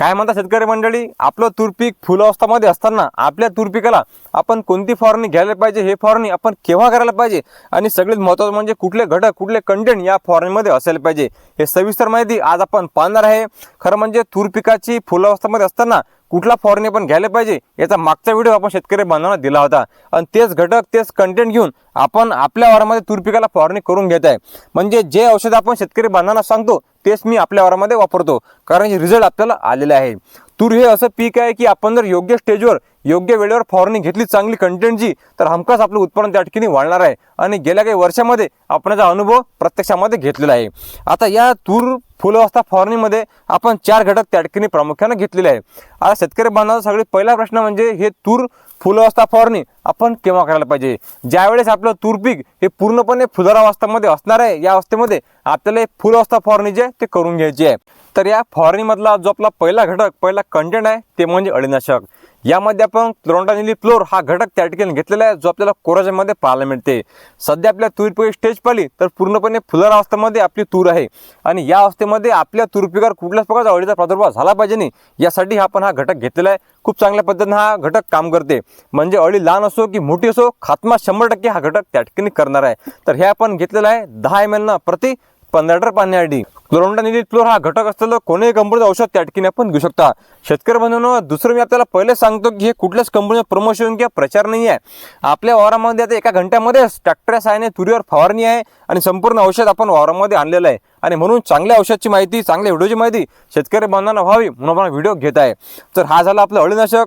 काय म्हणता शेतकरी मंडळी? आपलं तुरपीक फुल अवस्थामध्ये असताना आपल्या तुरपिकाला आपण कोणती फवारणी घ्यायला पाहिजे? हे फवारणी आपण केव्हा करायला पाहिजे? आणि सगळ्यात महत्त्वाचं म्हणजे कुठले घटक कुठले कंटेंट या फवारणीमध्ये असायला पाहिजे? हे सविस्तर माहिती आज आपण पाहणार आहे. खरं म्हणजे तुरपिकाची फुल अवस्थामध्ये असताना कुठला फवारणी पण घ्यायला पाहिजे याचा मागचा व्हिडिओ आपण शेतकरी बांधवांना दिला होता. आणि तेच घटक तेच कंटेंट घेऊन आपण आपल्या वारामध्ये तूर पिकाला फवारणी करून घेत आहे. म्हणजे जे औषध आपण शेतकरी बांधवांना सांगतो तेच मी आपल्या वारामध्ये वापरतो. कारण रिझल्ट आपल्याला आलेले आहे. तूर हे असं पीक आहे की आपण जर योग्य स्टेजवर योग्य वेळेवर फवारणी घेतली चांगली कंटेंटची तर हमखास आपलं उत्पन्न त्या ठिकाणी वाढणार आहे. आणि गेल्या काही वर्षामध्ये आपण याचा अनुभव प्रत्यक्षामध्ये घेतलेला आहे. आता या तूर फुलअवस्था फवारणीमध्ये आपण चार घटक त्या ठिकाणी प्रामुख्याने घेतलेले आहे. आता शेतकरी बांधवांचा सगळे पहिला प्रश्न म्हणजे हे तूर फुलअवस्था फवारणी आपण केव्हा करायला पाहिजे? ज्यावेळेस आपलं तूर पीक हे पूर्णपणे फुलारावस्थामध्ये असणार आहे या अवस्थेमध्ये आपल्याला फुल अवस्था फवारणी जे आहे ते करून घ्यायची आहे. तर या फवारणीमधला जो आपला पहिला घटक पहिला कंटेंट आहे ते म्हणजे अळीनाशक. यामध्ये आपण क्लोरोंटानिली फ्लोर हा घटक त्या ठिकाणी घेतलेला आहे जो आपल्याला कोराजामध्ये पाहायला मिळते. सध्या आपल्या तूर पिकाची स्टेज पाहिली तर पूर्णपणे फुलार अवस्थेमध्ये आपली तूर आहे. आणि या अवस्थेमध्ये आपल्या तूर पिकावर कुठल्याच प्रकारचा अळीचा प्रादुर्भाव झाला पाहिजे नाही यासाठी आपण हा घटक घेतलेला आहे. खूप चांगल्या पद्धतीने हा घटक काम करते. म्हणजे अळी लहान असो की मोठी असो खात्मा शंभर टक्के हा घटक त्या ठिकाणी करणार आहे. तर हे आपण घेतलेलं आहे दहा एम एलनं प्रति पंधरा लिटर पाण्यासाठी क्लोरोंडा निधी क्लोर हा घटक असलेलं कोणीही कंपनीचं औषध त्या ठिकाणी आपण घेऊ शकता. शेतकरी बंधूंनो दुसरं मी आपल्याला पहिले सांगतो की हे कुठल्याच कंपनीचं प्रमोशन किंवा प्रचार नाही आहे. आपल्या वावरामध्ये आता एका घंट्यामध्येच ट्रॅक्टर साहाय्याने तुरीवर फवारणी आहे आणि संपूर्ण औषध आपण वावरामध्ये आणलेलं आहे. आणि म्हणून चांगल्या औषधाची माहिती चांगल्या व्हिडिओची माहिती शेतकरी बांधवांना व्हावी म्हणून आपण व्हिडिओ घेत आहे. तर हा झाला आपलं अळीनाशक.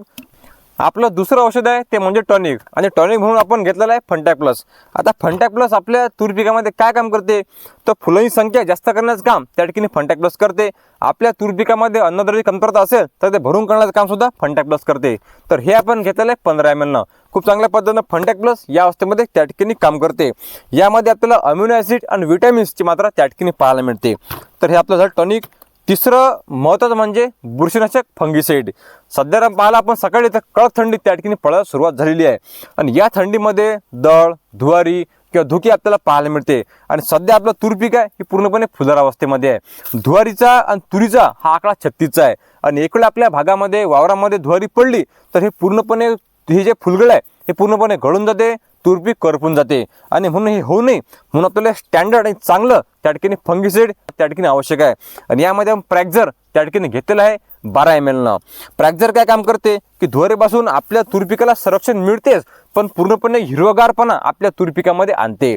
आपलं दुसरं औषध आहे ते म्हणजे टॉनिक. आणि टॉनिक म्हणून आपण घेतलेलं आहे फंटॅक प्लस. आता फंटॅक प्लस आपल्या तूर पिकामध्ये काय काम करते? तर फुलांची संख्या जास्त करण्याचं काम त्या ठिकाणी फंटॅक प्लस करते. आपल्या तूर पिकामध्ये अन्नद्रव्य कमतरता असेल तर ते भरून करण्याचं काम सुद्धा फंटॅक प्लस करते. तर हे आपण घेतलेलं आहे पंधरा एम एलनं खूप चांगल्या पद्धतीनं फंटॅक प्लस या अवस्थेमध्ये त्या ठिकाणी काम करते. यामध्ये आपल्याला अम्युनो ॲसिड आणि विटॅमिन्सची मात्रा त्या ठिकाणी पाहायला मिळते. तर हे आपलं झालं टॉनिक. तिसरं महत्त्वाचं म्हणजे बुरशीनाशक फंगिसाईड. सध्या पाहायला आपण सकाळी तर कडक थंडी त्या ठिकाणी पडायला सुरुवात झालेली आहे. आणि या थंडीमध्ये दळ धुवारी किंवा धुकी आपल्याला पाहायला मिळते. आणि सध्या आपलं तूर पीक आहे हे पूर्णपणे फुलर अवस्थेमध्ये आहे. धुवारीचा आणि तुरीचा हा आकडा छत्तीसचा आहे. आणि एकवेळ आपल्या भागामध्ये वावरामध्ये धुवारी पडली तर हे पूर्णपणे हे जे फुलगळ आहे हे पूर्णपणे घडून जाते. तूर पीक करपून जाते. आणि म्हणून हे होऊ नये. म्हणून आपल्याला स्टँडर्ड आणि चांगलं त्या ठिकाणी फंगिसाईड त्या ठिकाणी आवश्यक आहे. आणि यामध्ये प्रॅक्झर त्या ठिकाणी घेतलेलं आहे बारा एम एलनं प्रॅक्झर काय काम करते? की धुवारीपासून आपल्या तुरपिकाला संरक्षण मिळतेच. पण पूर्णपणे हिरवगारपणा आपल्या तूर पिकामध्ये आणते.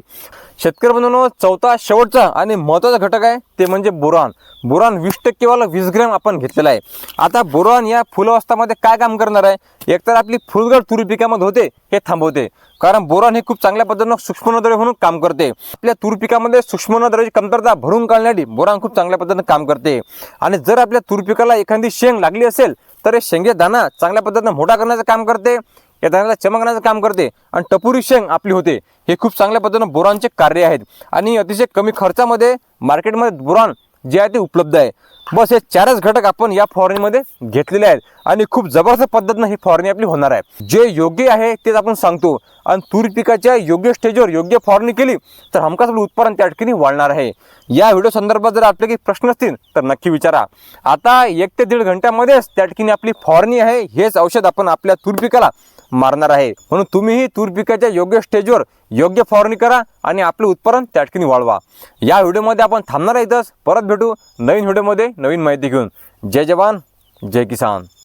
शेतकरी बंधूंनो चौथा शेवटचा आणि महत्त्वाचा घटक आहे ते म्हणजे बोरॉन. बोरॉन वीस टक्केवाला वीस ग्रॅम आपण घेतलेला आहे. आता बोरॉन या फुलावस्थामध्ये काय काम करणार आहे? एकतर आपली फुलगड तूर पिकामध्ये होते हे थांबवते. कारण बोरॉन हे खूप चांगल्या पद्धतीनं सूक्ष्मनद्रव्य म्हणून काम करते. आपल्या तूर पिकामध्ये सूक्ष्मनद्रव्याची कमतरता भरून काढण्यासाठी बोरॉन खूप चांगल्या पद्धतीनं काम करते. आणि जर आपल्या तूर पिकाला एखादी शेंग लागली असेल तर हे शेंगे दाना चांगल्या पद्धतीनं मोठा करण्याचं काम करते. या दाण्याला चमकण्याचं काम करते आणि टपुरी शेंग आपली होते. हे खूप चांगल्या पद्धतीनं बोरॉनचे कार्य आहेत. आणि अतिशय कमी खर्चामध्ये मार्केटमध्ये बोरॉन जे आहे ते उपलब्ध आहे. बस हे चारच घटक आपण या फवारणीमध्ये घेतलेले आहेत. आणि खूप जबरदस्त पद्धतीनं ही फवारणी आपली होणार आहे. जे योग्य आहे तेच आपण सांगतो. आणि तूर पिकाच्या योग्य स्टेजवर योग्य फवारणी केली तर हमखास उत्पादन त्या ठिकाणी वाढणार आहे. या व्हिडिओ संदर्भात जर आपले काही प्रश्न असतील तर नक्की विचारा. आता एक ते दीड घंट्यामध्येच त्या ठिकाणी आपली फवारणी आहे हेच औषध आपण आपल्या तूर पिकाला मारणार आहे. म्हणून तुम्हीही तूर पिकाच्या योग्य स्टेजवर योग्य फवारणी करा आणि आपलं उत्पादन त्या ठिकाणी वाढवा. या व्हिडिओमध्ये आपण थांबणार आहे परत भेटू नवीन व्हिडिओमध्ये. नवीन माहिती घेऊन. जय जवान जय किसान.